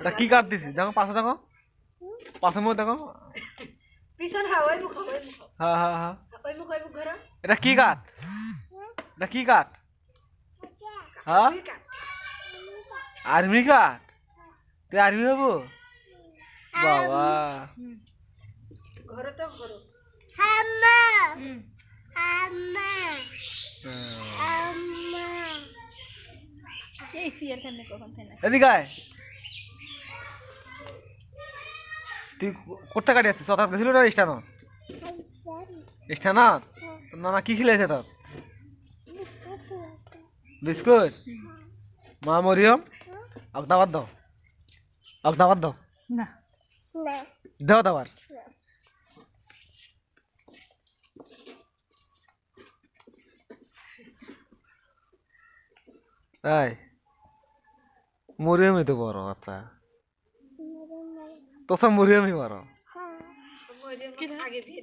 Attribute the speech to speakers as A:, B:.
A: এটা কি কাট দিছিস? দেখো পাশে দেখো। পাশে মধ্যে দেখো।
B: পিছন হা ওই মুখ ওই মুখ।
A: হ্যাঁ হ্যাঁ হ্যাঁ
B: ওই মুখ ওই মুখ ঘর
A: এটা কি কাঠ? এটা কি কাঠ? হ্যাঁ আর্মি কাঠ। তুই আর্মি হব? বাবা।
B: ঘর তো ঘর। হুম। এই সিয়ার কানে কখন থেকে?
A: এদিকে তুই কো- কোথা কাটি আছিস সতাত গেছিল না স্টানো স্টানো তোর নানা কি খেলেছে তোর? বিস্কুট? মা মরিয়ম? দাবার দাও। দাবার দাও।
B: না।
A: দাও দাবার। তাই মরিয়মই তো বড় আচ্ছা তো সব মরিয়মই বড়
B: আগে